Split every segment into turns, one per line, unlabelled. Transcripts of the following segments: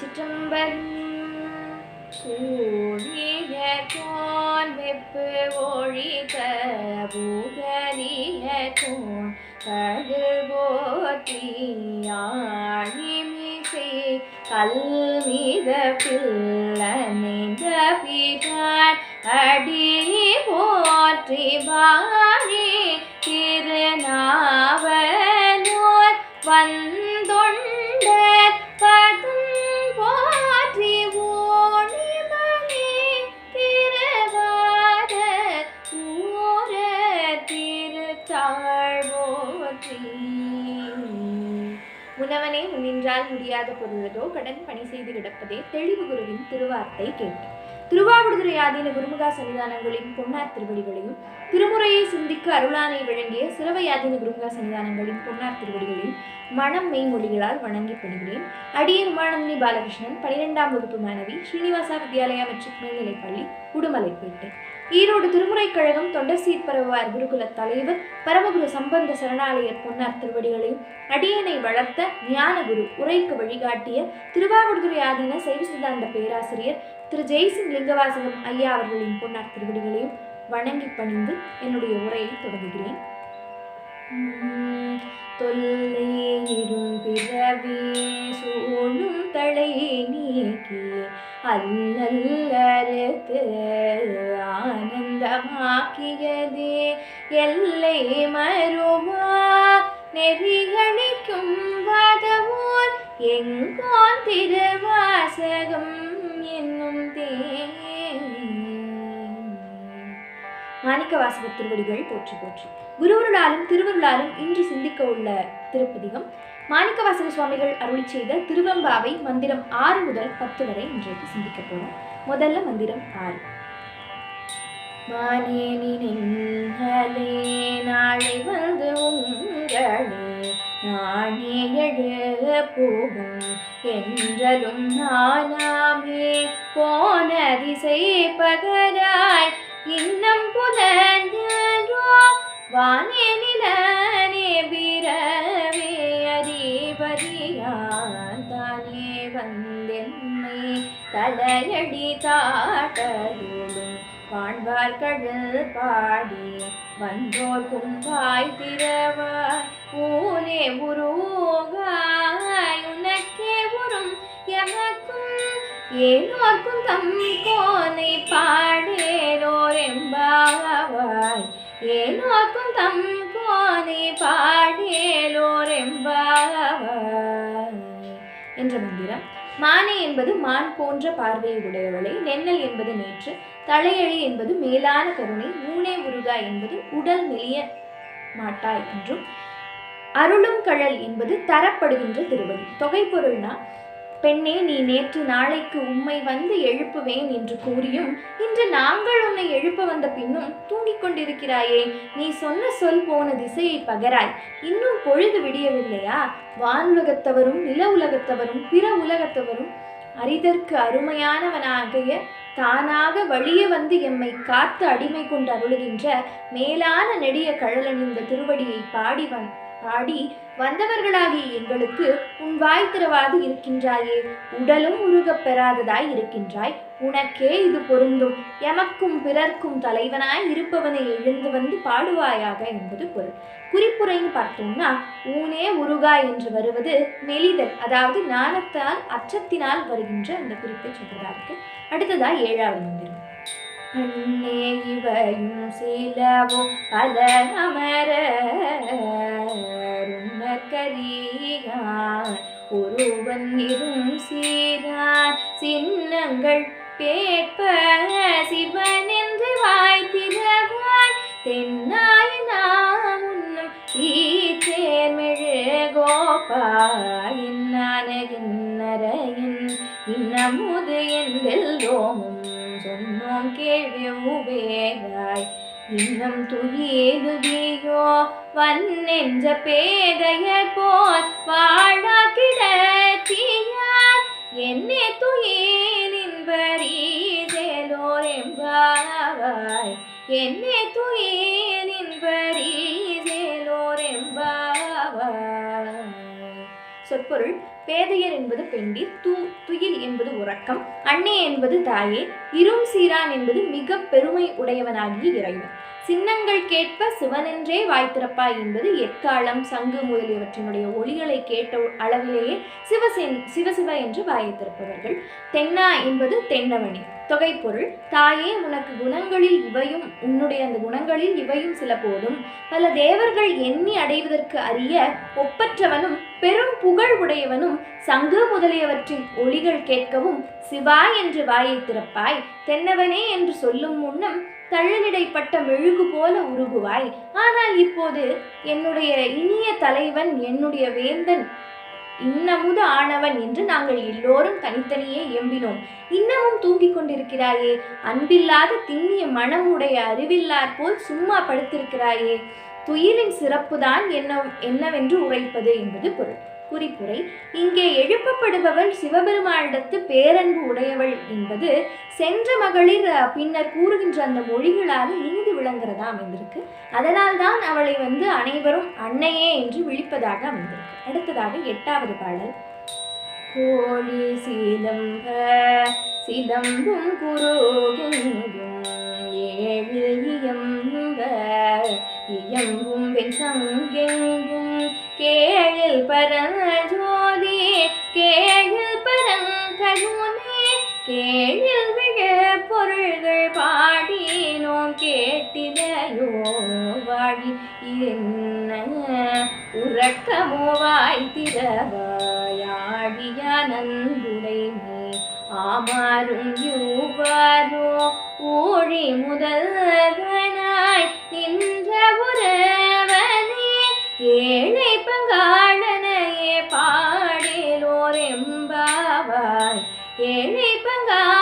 திருச்சிற்றம்பல் ஊழிய கோன் வெப்பு ஒழிக ஊகலிய கோன் கழுபோத்தி யாழிமிசை கல்மித பிள்ளனைந்த பிகான் அடி போற்றி வாழி திருநாவலூர் வந்த வாழ்வோற்றி உணவனே உன்னின்றால் முடியாத பொருளதோ கடன் பணி செய்து கிடப்பதே தெளிவு குருவின் திருவார்த்தை கேட்டு திருவாவடுதுறை ஆதீன குருமுகா சன்னிதானங்களின் பொன்னார் திருவடிகளையும் திருமுறையை சிந்திக்கு அருளானை வழங்கிய சிறவை ஆதீன குருமுகா சன்னிதானங்களின் பொன்னார் திருவடிகளையும் மனம் மெய்மொழிகளால் வணங்கி படுகிறேன் அடியன் உமானந்தி பாலகிருஷ்ணன் பனிரெண்டாம் வகுப்பு மாணவி ஸ்ரீனிவாசா வித்யாலயா மெட்ரிக் மேல்நிலைப்பள்ளி உடுமலைப்பேட்டை ஈரோடு திருமுறை கழகம் தொண்டர் சீர்பரவார் குருகுல தலைவர் பரமகுரு சம்பந்த சரணாலய பொன்னார் திருவடிகளையும் அடியனை வளர்த்த ஞானகுரு உரைக்கு வழிகாட்டிய திருவாவூர்துறை ஆதீன சைவ சித்தாந்த பேராசிரியர் திரு ஜெய்சிங் லிங்கவாசகம் ஐயா அவர்களின் பொன்னார் திருவடிகளையும் வணங்கி பணிந்து என்னுடைய உரையை தொடங்குகிறேன் தொல்லையிடும் பிறவி சோனு அல்லல்லருக்கு ஆனந்தமாக்கியதே எல்லை மருமா நெறிகளிக்கும் வதவோர் எங்கோன் திருவாசகம் என்னும் தே மாணிக்க வாசக திருவடிகள் போற்றி போற்றி குருவருளாலும் திருவருளாலும் இன்று சிந்திக்க உள்ள திருப்பதிகம் மாணிக்கவாசக சுவாமிகள் அருளி செய்த திருவம்பாவை மந்திரம் ஆறு முதல் பத்து வரை இன்றைக்கு சிந்திக்க போறோம் முதல்ல மந்திரம் ஆறு மானே நின்னலே நாளை வந்து நானே எழு போகும் என்றலும் நானாமே போன திசை பகராய் வானே நிலே பிற தலையடி காட்டலும் வாழ்வார் கடல் பாடி வந்தோர்க்கும் வாய் திறவார் ஊனே உருவாய் உனக்கே உறும் எமக்கும் ஏனோர்க்கும் தம் கோனை பாடேரோர் எம்பாவாய் ஏனோர்க்கும் தம் கோனை பாடேலோர் எம்பாவாய் என்ற மந்திரம் மானை என்பது மான் போன்ற பார்வையை உடையவளை நென்னல் என்பது நேற்று தலையழி என்பது மேலான கருணை மூனே முருகா என்பது உடல் நெளிய மாட்டாய் என்றும் அருளும் கழல் என்பது தரப்படுகின்ற திருவடி பொருள்னா பெண்ணே நீ நேற்று நாளைக்கு உம்மை வந்து எழுப்புவேன் என்று கூறியும் இன்று நாங்கள் உன்னை எழுப்ப வந்த பின்னும் தூங்கிக் கொண்டிருக்கிறாயே நீ சொன்ன சொல் போன திசையை பகராய் இன்னும் பொழுது விடியவில்லையா வானுலகத்தவரும் நில உலகத்தவரும் பிற உலகத்தவரும் அரிதற்கு அருமையானவனாகிய தானாக வழியே வந்து எம்மை காத்து அடிமை கொண்டு அருளுகின்ற மேலான நெடிய கழலன் இந்த திருவடியை பாடி வந்த பாடி வந்தவர்களாகிய எங்களுக்கு உன் வாய் திறவாது இருக்கின்றாயே உடலும் உருகப் பெறாததாய் இருக்கின்றாய் உனக்கே இது பொருந்தும் எமக்கும் பிறர்க்கும் தலைவனாய் இருப்பவனை எழுந்து வந்து பாடுவாயாக என்பது பொருள் குறிப்புரைன்னு பார்த்தோம்னா ஊனே உருகா என்று வருவது மெலிதல் அதாவது ஞானத்தால் அச்சத்தினால் வருகின்ற அந்த குறிப்பை சொல்றதா இருக்கு அடுத்ததா ஏழாவது மந்திரம் മുന്നേ ഇവയും ശീലവും പല അമരുണക്കരീകാൻ ഒരുവൻ ഇരും സീരാൻ ചിഹ്നങ്ങൾ കേട്ട ശിവനെന്ന് വായ്ത്തിരവാൻ തെന്നായി നാമുന്നും ഈ ചേർമിഴകോപ്പായിന്നരകിന്നരയൻ ഇന്നമുത് എന്തെല്ലോമും நாம் கேழ்வுவேதாய் இன்னும் துயிலுதியோ வன்னெஞ்ச பேதையர் போல் வாழா கிடத்தியார் என்னே துயிலின்பரீசேலோர் எம்பாவாய் என்னே துயிலின்பரீசேலோர் எம்பாவாய் சொற்பொருள் பேதையர் என்பது பெண்டீர் தூ துயில் என்பது உறக்கம் அன்னே என்பது தாயே இரும் சீரான் என்பது மிக பெருமை உடையவனாகிய இறைவன் சின்னங்கள் கேட்ப சிவனென்றே வாய்த்திறப்பாய் என்பது எக்காலம் சங்கு முதலியவற்றினுடைய ஒளிகளை கேட்ட அளவிலேயே சிவசென் சிவசிவ என்று வாயை திறப்பவர்கள் தென்னா என்பது தென்னவணி தொகைப்பொருள் தாயே உனக்கு குணங்களில் இவையும் உன்னுடைய அந்த குணங்களில் இவையும் சில போதும் பல தேவர்கள் எண்ணி அடைவதற்கு அறிய ஒப்பற்றவனும் பெரும் புகழ் உடையவனும் சங்கு முதலியவற்றின் ஒளிகள் கேட்கவும் சிவாய் என்று வாயை திறப்பாய் தென்னவனே என்று சொல்லும் முன்னம் தழலிடைப்பட்ட மெழுகு போல உருகுவாய் ஆனால் இப்போது என்னுடைய இனிய தலைவன் என்னுடைய வேந்தன் இன்னமுது ஆனவன் என்று நாங்கள் எல்லோரும் தனித்தனியே எம்பினோம் இன்னமும் தூங்கிக் கொண்டிருக்கிறாயே அன்பில்லாத திண்ணிய மனமுடைய அறிவில்லார் போல் சும்மா படுத்திருக்கிறாயே துயிலின் சிறப்புதான் என்ன என்னவென்று உரைப்பது என்பது பொருள் குறிப்புரை இங்கே எழுப்பப்படுபவள் சிவபெருமானிடத்து பேரன்பு உடையவள் என்பது சென்ற மகளிர் பின்னர் கூறுகின்ற அந்த மொழிகளாக இனிது விளங்குறதா அமைந்திருக்கு அதனால் தான் அவளை வந்து அனைவரும் அன்னையே என்று விழிப்பதாக அமைந்திருக்கு அடுத்ததாக எட்டாவது பாடல் கோழி சீதம்ப சிதம்பும் குரோகெங்கும் ஏழு இயங்கும் சங்கெங்கும் கேழில் பரஞ்சோதி கேழில் பரங்கருணே கேழில் மிக பொருள்கள் பாடினோம் கேட்டிலையோ வாடி என்ன உறக்கமோ வாய் திறவாயாடிய நந்துடை ஆமாறும் யூவாரோ ஊழி முதல்வனாய் நின்ற உறவனே ஏழை பங்காளனையே ஏழை பங்காளனையே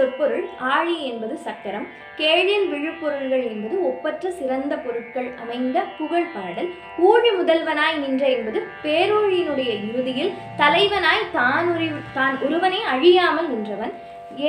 சொற்பொருள் ஆழி என்பது சக்கரம் கேழில் விழுப்பொருள்கள் என்பது ஒப்பற்ற சிறந்த பொருட்கள் அமைந்த புகழ் பாடல் ஊழி முதல்வனாய் நின்ற என்பது பேரூழியினுடைய இறுதியில் தலைவனாய் தான் உரி தான் ஒருவனை அழியாமல் நின்றவன்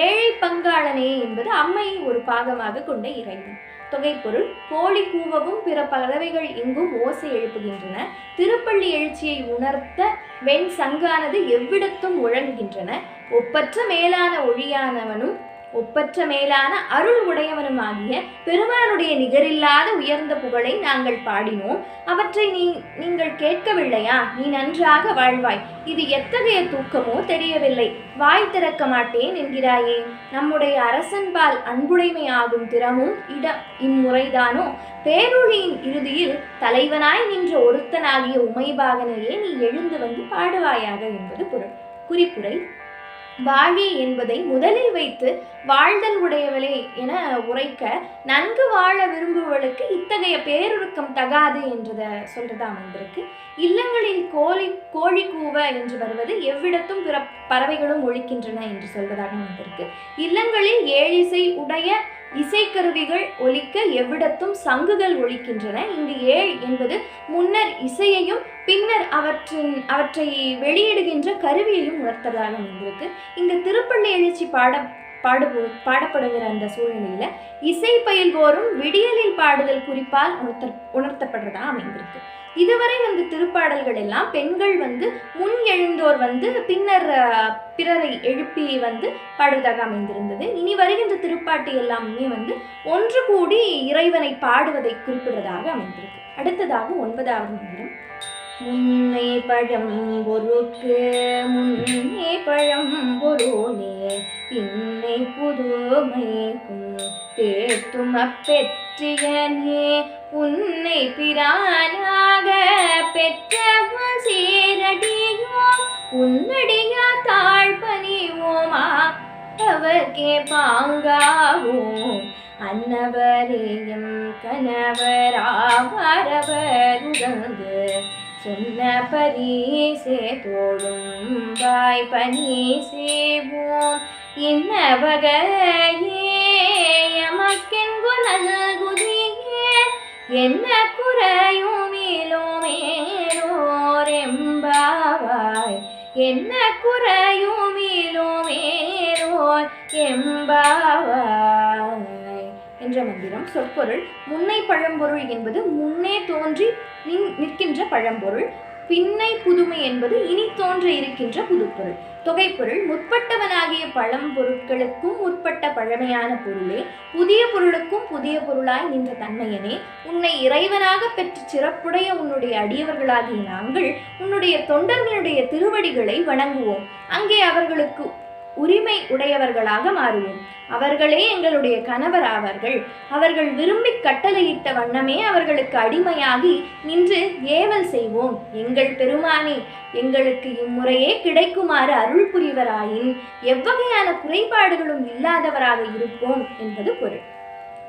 ஏழை பங்காளனே என்பது அம்மையை ஒரு பாகமாக கொண்ட இறைவன் தொகைப்பொருள் கோழி கூவவும் பிற பறவைகள் இங்கும் ஓசை எழுப்புகின்றன திருப்பள்ளி எழுச்சியை உணர்த்த வெண் சங்கானது எவ்விடத்தும் உழங்குகின்றன ஒப்பற்ற மேலான ஒழியானவனும் ஒப்பற்ற மேலான அருள் உடையவனுமாகிய பெருமானுடைய நிகரில்லாத உயர்ந்த புகழை நாங்கள் பாடினோம் அவற்றை நீ நீங்கள் கேட்கவில்லையா நீ நன்றாக வாழ்வாய் இது எத்தகைய தூக்கமோ தெரியவில்லை வாய் திறக்க மாட்டேன் என்கிறாயே நம்முடைய அரசன்பால் அன்புடைமை ஆகும் திறமும் இட இம்முறைதானோ பேரொழியின் இறுதியில் தலைவனாய் நின்ற ஒருத்தனாகிய உமைபாகனையே நீ எழுந்து வந்து பாடுவாயாக என்பது பொருள் குறிப்புரை வாழி என்பதை முதலில் வைத்து வாழ்தல் உடையவளே என உரைக்க நன்கு வாழ விரும்புவளுக்கு இத்தகைய பேருருக்கம் தகாது என்றதை சொல்றதா வந்திருக்கு இல்லங்களில் கோழி கோழி கூவ என்று வருவது எவ்விடத்தும் பிற பறவைகளும் ஒழிக்கின்றன என்று சொல்வதாக வந்திருக்கு இல்லங்களில் ஏழிசை உடைய இசைக்கருவிகள் ஒலிக்க எவ்விடத்தும் சங்குகள் ஒழிக்கின்றன இங்கு ஏழ் என்பது முன்னர் இசையையும் பின்னர் அவற்றின் அவற்றை வெளியிடுகின்ற கருவியையும் உணர்த்ததாக வந்திருக்கு இங்கு திருப்பள்ளி எழுச்சி பாட பாடு பாடப்படுகிற அந்த சூழ்நிலையில் இசை பயில்வோரும் விடியலில் பாடுதல் குறிப்பால் உணர்த்த உணர்த்தப்படுறதா அமைந்திருக்கு இதுவரை வந்து திருப்பாடல்கள் எல்லாம் பெண்கள் வந்து முன் எழுந்தோர் வந்து பின்னர் பிறரை எழுப்பி வந்து பாடுவதாக அமைந்திருந்தது இனி வருகின்ற திருப்பாட்டு எல்லாமே வந்து ஒன்று கூடி இறைவனை பாடுவதை குறிப்பிடுவதாக அமைந்திருக்கு அடுத்ததாக ஒன்பதாவது மந்திரம் முன்னே பழம் பொருக்கு முன்னே பழம் பொருளே பின்னே புதுமைக்கும் தேத்தும் வெற்றியனே உன்னை பிரானாக பெற்றவள் சேரடியோ உன்னடியா தாழ்பணிவோமா அவர்க்கே பாங்காவோம் அன்னவரேயும் கணவராவாரவர் உகந்து சொன்ன பரிசே தோடும் வாய் பணி செய்வோம் இன்ன வகையே எமக்கெங்கு நல்கு என்ன குறையுமிலோமேலோரெம்பாவாய் என்ன குறையுமிலோமேலோர் எம்பாவாய் என்ற மந்திரம் சொற்பொருள் முன்னை பழம்பொருள் என்பது முன்னே தோன்றி நிற்கின்ற பழம்பொருள் பின்னை புதுமை என்பது இனி தோன்ற இருக்கின்ற புதுப்பொருள் தொகைப்பொருள் முற்பட்டவனாகிய பழம் பொருட்களுக்கும் முற்பட்ட பழமையான பொருளே புதிய பொருளுக்கும் புதிய பொருளாய் நின்ற தன்மையனே உன்னை இறைவனாக பெற்று சிறப்புடைய உன்னுடைய அடியவர்களாகிய நாங்கள் உன்னுடைய தொண்டர்களுடைய திருவடிகளை வணங்குவோம் அங்கே அவர்களுக்கு உரிமை உடையவர்களாக மாறுவோம் அவர்களே எங்களுடைய கணவர் ஆவார்கள் அவர்கள் விரும்பி கட்டளையிட்ட வண்ணமே அவர்களுக்கு அடிமையாகி நின்று ஏவல் செய்வோம் எங்கள் பெருமானே எங்களுக்கு இம்முறையே கிடைக்குமாறு அருள் புரிவராயின் எவ்வகையான குறைபாடுகளும் இல்லாதவராக இருப்போம் என்பது பொருள்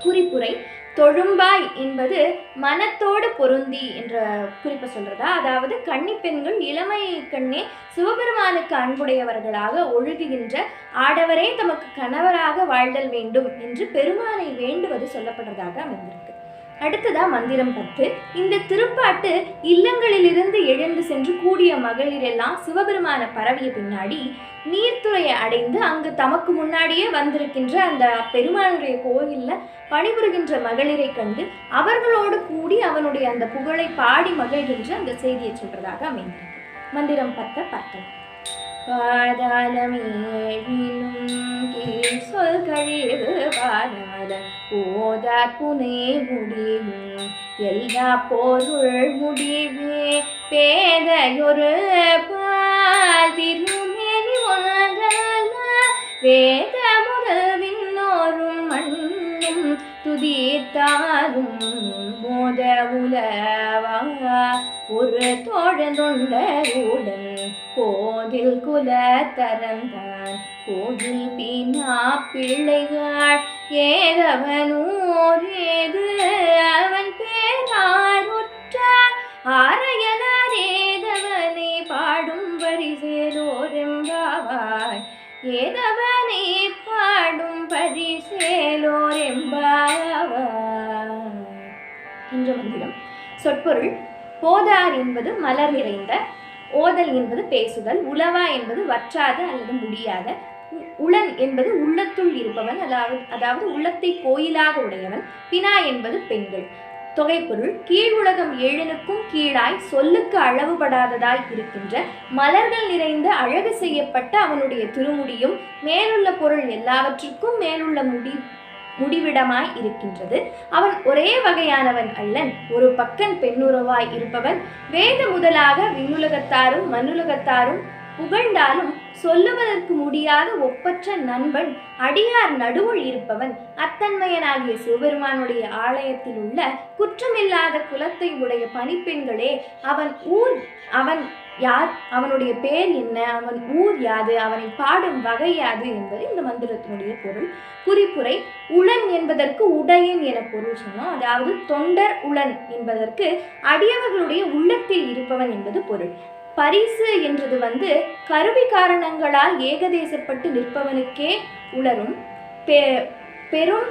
குறிப்புரை தொழும்பாய் என்பது மனத்தோடு பொருந்தி என்ற குறிப்பை சொல்கிறதா அதாவது கன்னி பெண்கள் இளமை கண்ணே சிவபெருமானுக்கு அன்புடையவர்களாக ஒழுகுகின்ற ஆடவரே தமக்கு கணவராக வாழ்தல் வேண்டும் என்று பெருமானை வேண்டுவது சொல்லப்படுறதாக அமைந்திருக்கு அடுத்ததா மந்திரம் பத்து இந்த திருப்பாட்டு இல்லங்களிலிருந்து எழுந்து சென்று கூடிய மகளிர் எல்லாம் சிவபெருமான பரவிய பின்னாடி நீர்த்துறையை அடைந்து அங்கு தமக்கு முன்னாடியே வந்திருக்கின்ற அந்த பெருமானுடைய கோவில்ல பணிபுரிகின்ற மகளிரை கண்டு அவர்களோடு கூடி அவனுடைய அந்த புகழை பாடி மகிழ்கின்ற அந்த செய்தியை சொல்றதாக அமைந்திருக்கு மந்திரம் பத்த பார்த்தோம் பாதாளமேழிலும் கீழ் சொல் கழிவு பாதாள ஓதா புனே முடியும் எல்லா பொருள் முடிவே பேதையொரு பால் திருமேனி ஒன்றல்ல வேத முதல்வின்னோரும் மண்ணும் துதித்தாலும் மோத உலவா ஒரு தோழந்தொண்டருடன் கோதில் தரந்தான் கோயில் பீனா பிள்ளைகள் ஏதவனூர் ஏது அவன் பேராருற்ற அரையனார் ஏதவனை பாடும்படி சேரோரெம்பாவாய் ஏதவனை பாடும் பரிசேலோரெம்பாவாய் என்ற மந்திரம் சொற்பொருள் போதார் என்பது மலர் நிறைந்த ஓதல் என்பது பேசுதல் உளவா என்பது வற்றாத அல்லது முடியாத உளன் என்பது உள்ளத்துள் இருப்பவன் அதாவது அதாவது உள்ளத்தை கோயிலாக உடையவன் பினா என்பது பெண்கள் தொகைப்பொருள் கீழ் உலகம் ஏழனுக்கும் கீழாய் சொல்லுக்கு அளவுபடாததாய் இருக்கின்ற மலர்கள் நிறைந்த அழகு செய்யப்பட்ட அவனுடைய திருமுடியும் மேலுள்ள பொருள் எல்லாவற்றுக்கும் மேலுள்ள முடி முடிவிடமாய் இருக்கின்றது அவன் ஒரே வகையானவன் அல்லன் ஒரு பக்கன் பெண்ணுறவாய் இருப்பவன் வேத முதலாக விண்ணுலகத்தாரும் மண்ணுலகத்தாரும் புகழ்ந்தாலும் சொல்லுவதற்கு முடியாத ஒப்பற்ற நண்பன் அடியார் நடுவுள் இருப்பவன் அத்தன்மையனாகிய சிவபெருமானுடைய ஆலயத்தில் உள்ள குற்றமில்லாத குலத்தை உடைய பணிப்பெண்களே அவன் ஊர் அவன் யார் அவனுடைய பேர் என்ன அவன் ஊர் யாது அவனை பாடும் வகை யாது என்பது இந்த மந்திரத்தினுடைய பொருள் குறிப்புரை உளன் என்பதற்கு உடையன் என பொருள் சொன்னோம் அதாவது தொண்டர் உளன் என்பதற்கு அடியவர்களுடைய உள்ளத்தில் இருப்பவன் என்பது பொருள் பரிசு என்றது வந்து கருவி காரணங்களால் ஏகதேசப்பட்டு நிற்பவனுக்கே உளரும் பெ பெரும்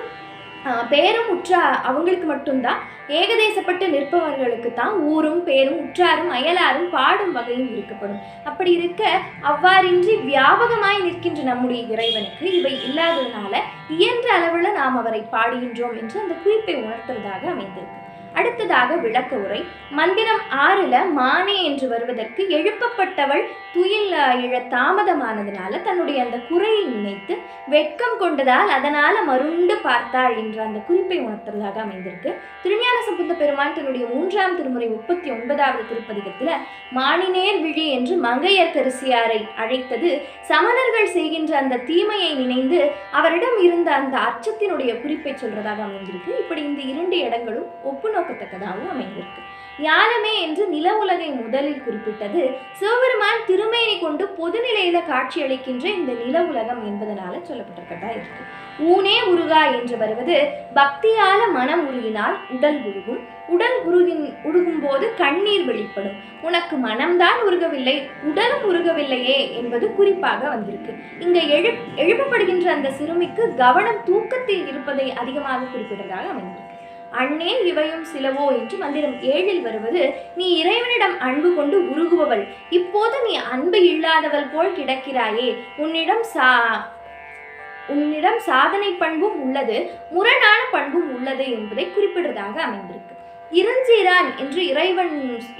பேரும் உற்றா அவங்களுக்கு மட்டும்தான் ஏகதேசப்பட்டு நிற்பவர்களுக்கு தான் ஊரும் பேரும் உற்றாரும் அயலாரும் பாடும் வகையும் இருக்கப்படும் அப்படி இருக்க அவ்வாறின்றி வியாபகமாய் நிற்கின்ற நம்முடைய இறைவனுக்கு இவை இல்லாததுனால இயன்ற அளவில் நாம் அவரை பாடுகின்றோம் என்று அந்த குறிப்பை உணர்த்துவதாக அமைந்திருக்கு அடுத்ததாக விளக்க உரை மந்திரம் ஆறுல மானே என்று வருவதற்கு எழுப்பப்பட்டவள் துயில் இழ தாமதமானதுனால தன்னுடைய அந்த குறையை நினைத்து வெட்கம் கொண்டதால் அதனால மருண்டு பார்த்தாள் என்ற அந்த குறிப்பை உணர்த்துவதாக அமைந்திருக்கு திருஞான சம்பந்த பெருமான் தன்னுடைய மூன்றாம் திருமுறை முப்பத்தி ஒன்பதாவது திருப்பதிகத்துல மானினேர் விழி என்று மங்கையர் கரிசியாரை அழைத்தது சமணர்கள் செய்கின்ற அந்த தீமையை நினைந்து அவரிடம் இருந்த அந்த அச்சத்தினுடைய குறிப்பை சொல்றதாக அமைந்திருக்கு இப்படி இந்த இரண்டு இடங்களும் ஒப்பு பாராட்டத்தக்கதாகவும் அமைந்திருக்கு யானமே என்று நில உலகை முதலில் குறிப்பிட்டது சிவபெருமான் திருமையை கொண்டு பொது நிலையில அளிக்கின்ற இந்த நில உலகம் என்பதனால சொல்லப்பட்டிருக்கதா இருக்கு ஊனே உருகா என்று வருவது பக்தியால மனம் உருகினால் உடல் உருகும் உடல் உருகின் உருகும் போது கண்ணீர் வெளிப்படும் உனக்கு மனம்தான் உருகவில்லை உடலும் உருகவில்லையே என்பது குறிப்பாக வந்திருக்கு இங்க எழு எழுப்பப்படுகின்ற அந்த சிறுமிக்கு கவனம் தூக்கத்தில் இருப்பதை அதிகமாக குறிப்பிட்டதாக அமைந்திருக்கு அண்ணே இவையும் சிலவோ என்று மந்திரம் ஏழில் வருவது நீ இறைவனிடம் அன்பு கொண்டு உருகுபவள் இப்போது நீ அன்பு இல்லாதவள் போல் கிடக்கிறாயே உன்னிடம் சா உன்னிடம் சாதனை பண்பும் உள்ளது முரணான பண்பும் உள்ளது என்பதை குறிப்பிடுவதாக அமைந்திருக்கும் இறஞ்சீரான் என்று இறைவன்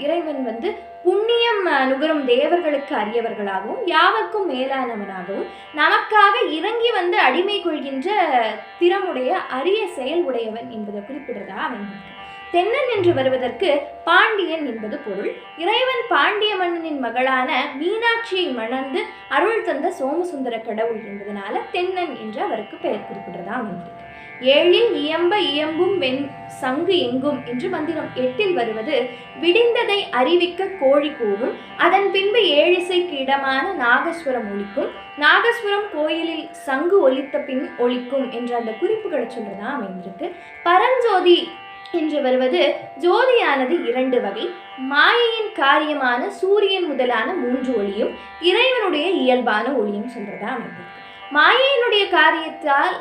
இறைவன் வந்து புண்ணியம் நுகரும் தேவர்களுக்கு அரியவர்களாகவும் யாவர்க்கும் மேலானவனாகவும் நமக்காக இறங்கி வந்து அடிமை கொள்கின்ற திறமுடைய அரிய செயல் உடையவன் என்பதை குறிப்பிடுறதா அவன் தென்னன் என்று வருவதற்கு பாண்டியன் என்பது பொருள் இறைவன் பாண்டிய மன்னனின் மகளான மீனாட்சியை மணந்து அருள் தந்த சோமசுந்தர கடவுள் என்பதனால தென்னன் என்று அவருக்கு பெயர் குறிப்பிடுறதா அமைந்திருக்கு ஏழில் இயம்ப இயம்பும் வெண் சங்கு எங்கும் என்று மந்திரம் எட்டில் வருவது விடிந்ததை அறிவிக்க கோழி கூவும் அதன் பின்பு ஏழிசை கிடமான நாகஸ்வரம் ஒழிக்கும் நாகஸ்வரம் கோயிலில் சங்கு ஒலித்த பின் ஒழிக்கும் என்ற அந்த குறிப்புகளை சொல்றதா அமைந்திருக்கு பரஞ்சோதி என்று வருவது ஜோதியானது இரண்டு வகை மாயையின் காரியமான சூரியன் முதலான மூன்று ஒளியும் இறைவனுடைய இயல்பான ஒளியும் சொல்றதா அமைந்திருக்கு மாயையினுடைய காரியத்தால்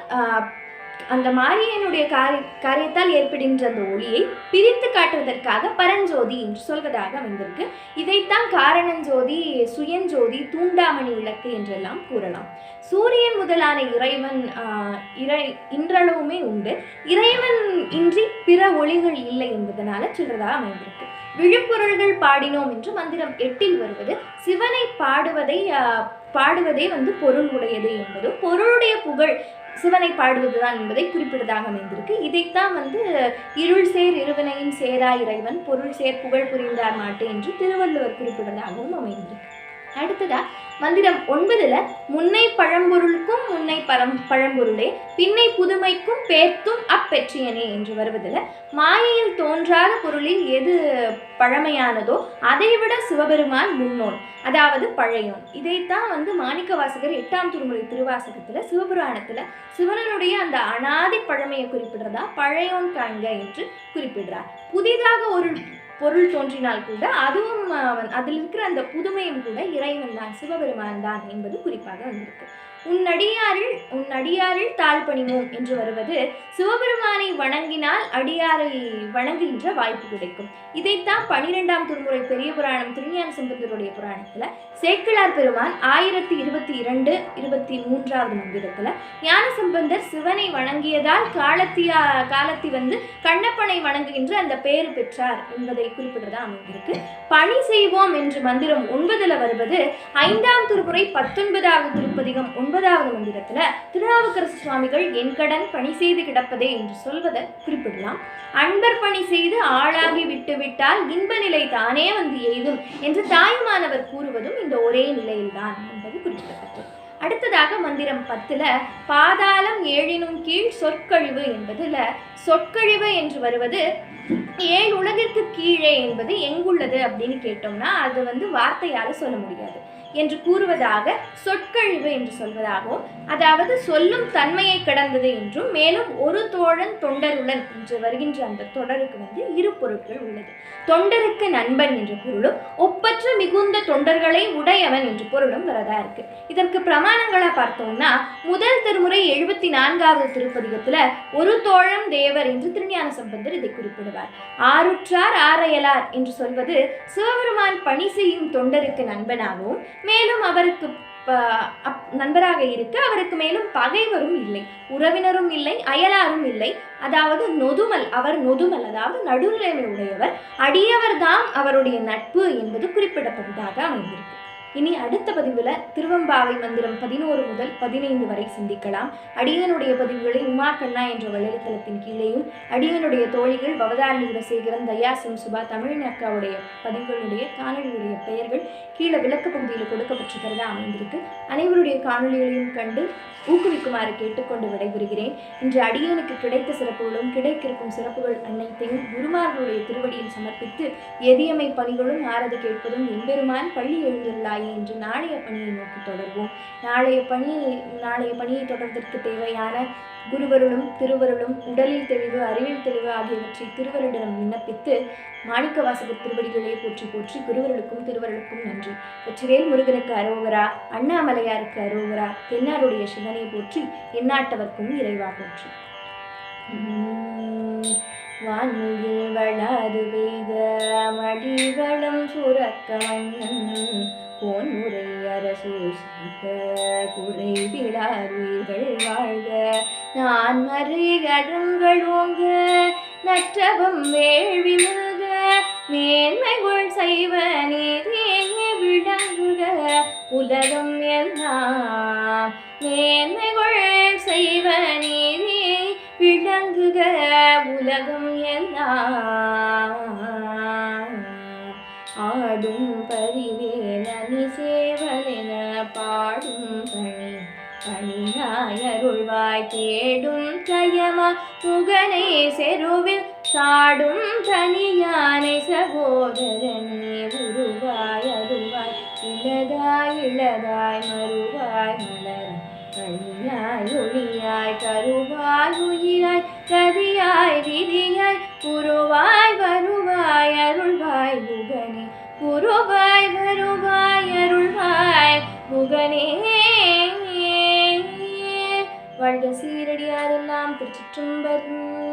அந்த மாரியனுடைய காரிய காரியத்தால் ஏற்படுகின்ற அந்த ஒளியை பிரித்து காட்டுவதற்காக பரஞ்சோதி என்று சொல்வதாக அமைந்திருக்கு இதைத்தான் காரணஞ்சோதி சுயஞ்சோதி தூண்டாமணி இலக்கு என்றெல்லாம் கூறலாம் சூரியன் முதலான இறைவன் இறை இன்றளவுமே உண்டு இறைவன் இன்றி பிற ஒளிகள் இல்லை என்பதனால சொல்றதாக அமைந்திருக்கு விழுப்பொருள்கள் பாடினோம் என்று மந்திரம் எட்டில் வருவது சிவனை பாடுவதை பாடுவதே வந்து பொருள் உடையது என்பதும் பொருளுடைய புகழ் சிவனை பாடுவதுதான் என்பதை குறிப்பிடுவதாக அமைந்திருக்கு இதைத்தான் வந்து இருள் சேர் இருவனையும் சேரா இறைவன் பொருள் சேர் புகழ் புரிந்தார் மாட்டு என்று திருவள்ளுவர் குறிப்பிடுவதாகவும் அமைந்திருக்கு அடுத்ததாக மந்திரம் ஒன்பதில் முன்னை பழம்பொருளுக்கும் முன்னை பழம் பழம்பொருளே பின்னை புதுமைக்கும் பேர்த்தும் அப்பெற்றியனே என்று வருவதில் மாயையில் தோன்றாத பொருளில் எது பழமையானதோ அதைவிட சிவபெருமான் முன்னோன் அதாவது பழையோன் இதைத்தான் வந்து மாணிக்க வாசகர் எட்டாம் திருமுறை திருவாசகத்தில் சிவபுராணத்தில் சிவனனுடைய அந்த அனாதி பழமையை குறிப்பிடுறதா பழையோன் காண்க என்று குறிப்பிடுறார் புதிதாக ஒரு பொருள் தோன்றினால் கூட அதுவும் அதில் இருக்கிற அந்த புதுமையும் கூட இறைவன் தான் சிவபெருமான் தான் என்பது குறிப்பாக வந்திருக்கு உன் அடியாரில் உன் அடியாரில் தாழ் பணிவோம் என்று வருவது சிவபெருமானை வணங்கினால் அடியாரை வணங்குகின்ற வாய்ப்பு கிடைக்கும் இதைத்தான் பனிரெண்டாம் திருமுறை பெரிய புராணம் திருஞான சம்பந்தருடைய புராணத்தில் சேக்கிழார் பெருமான் ஆயிரத்தி இருபத்தி இரண்டு இருபத்தி மூன்றாவது மந்திரத்தில் ஞான சம்பந்தர் சிவனை வணங்கியதால் காலத்தியா காலத்தி வந்து கண்ணப்பனை வணங்குகின்ற அந்த பெயர் பெற்றார் என்பதை குறிப்பிடுறதா அமைந்திருக்கு பணி செய்வோம் என்று மந்திரம் ஒன்பதில் வருவது ஐந்தாம் திருமுறை பத்தொன்பதாவது திருப்பதிகம் ஒன்பதாவது மந்திரத்தில் திருநாவுக்கரசு சுவாமிகள் என் கடன் பணி செய்து கிடப்பதே என்று சொல்வதை குறிப்பிடலாம் அன்பர் பணி செய்து ஆளாகி விட்டுவிட்டால் இன்ப நிலை தானே வந்து எய்தும் என்று தாயுமானவர் கூறுவதும் இந்த ஒரே நிலையில்தான் என்பது குறிப்பிடத்தக்கது அடுத்ததாக மந்திரம் பத்தில் பாதாளம் ஏழினும் கீழ் சொற்கழிவு என்பதில் சொற்கழிவு என்று வருவது ஏழு உலகிற்கு கீழே என்பது எங்குள்ளது அப்படின்னு கேட்டோம்னா அது வந்து வார்த்தையால் சொல்ல முடியாது என்று கூறுவதாக சொற்கழிவு என்று சொல்வதாகவும் அதாவது சொல்லும் தன்மையை கடந்தது என்றும் மேலும் ஒரு தோழன் தொண்டருடன் என்று வருகின்ற அந்த தொடருக்கு வந்து இரு பொருட்கள் உள்ளது தொண்டருக்கு நண்பன் என்ற பொருளும் ஒப்பற்ற மிகுந்த தொண்டர்களை உடையவன் என்ற பொருளும் வரதா இருக்கு இதற்கு பிரமாணங்களா பார்த்தோம்னா முதல் திருமுறை எழுபத்தி நான்காவது திருப்பதிகத்துல ஒரு தோழம் தேவர் என்று திருஞான சம்பந்தர் இதை குறிப்பிடுவார் ஆருற்றார் ஆரையலார் என்று சொல்வது சிவபெருமான் பணி செய்யும் தொண்டருக்கு நண்பனாகவும் மேலும் அவருக்கு நண்பராக இருக்க அவருக்கு மேலும் பகைவரும் இல்லை உறவினரும் இல்லை அயலாரும் இல்லை அதாவது நொதுமல் அவர் நொதுமல் அதாவது நடுநிலைமை உடையவர் அடியவர்தாம் அவருடைய நட்பு என்பது குறிப்பிடப்பட்டதாக அமைந்திருக்கு இனி அடுத்த பதிவில் திருவம்பாவை மந்திரம் பதினோரு முதல் பதினைந்து வரை சிந்திக்கலாம் அடியனுடைய பதிவுகளை உமா கண்ணா என்ற வலைத்தளத்தின் கீழேயும் அடியனுடைய தோழிகள் பவதாரணி குலசேகரன் தயாசம் சுபா தமிழின் பதிவுகளுடைய காணொலியுடைய பெயர்கள் கீழே விளக்கு பகுதியில் கொடுக்கப்பட்டிருக்கிறதா அமைந்திருக்கு அனைவருடைய காணொலிகளையும் கண்டு ஊக்குவிக்குமாறு கேட்டுக்கொண்டு விடைபெறுகிறேன் இன்று அடியனுக்கு கிடைத்த சிறப்புகளும் கிடைக்கிருக்கும் சிறப்புகள் அனைத்தையும் குருமார்களுடைய திருவடியில் சமர்ப்பித்து எதியமை பணிகளும் ஆரது கேட்பதும் எம்பெருமான் பள்ளி எழுந்துள்ளார் நாளை என்று நாளைய பணியை நோக்கி தொடர்வோம் நாளைய பணி நாளைய பணியை தொடர்வதற்கு தேவையான குருவருளும் திருவருளும் உடலில் தெளிவு அறிவில் தெளிவு ஆகியவற்றை திருவருடனும் விண்ணப்பித்து மாணிக்க வாசகர் திருவடிகளே போற்றி போற்றி குருவருளுக்கும் திருவருளுக்கும் நன்றி வெற்றிவேல் முருகனுக்கு அரோகரா அண்ணாமலையாருக்கு அரோகரா தென்னாருடைய சிவனை போற்றி எண்ணாட்டவர்க்கும் இறைவா போற்றி വാൻമിയിൽ വളരുവേക മടികളും സുരക്ക போன் முறை அரசூசிக்க குறை உயிர்கள் வாழ்க நான் மறிகடங்கள் ஓங்க நற்றபம் வேள்வி முழுக மேன்மைகள் செய்வ நீதியே விளங்குக உலகம் எல்லாம் மேன்மைகள் செய்வ நீதி விளங்குக உலகம் எல்லாம் ஆடும் பரிவேலனி சேவலென பாடும் பணி பணியாயருள்வாய் தேடும் கயமா புகனை செருவில் சாடும் தனியானை சகோதரனே உருவாய் அருவாய் இழதாய் இழதாய் மறுவாய் மல கண்ணாய் ஒளியாய் கருவாய் உயிராய் கதியாய் விதியாய் குருவாய் வருவாய் அருள்வாய் முகனே குருவாய் வருவாய் அருள்வாய் முகனே வாழ்க சீரடியாரெல்லாம் திருச்சிற்றம்பரம்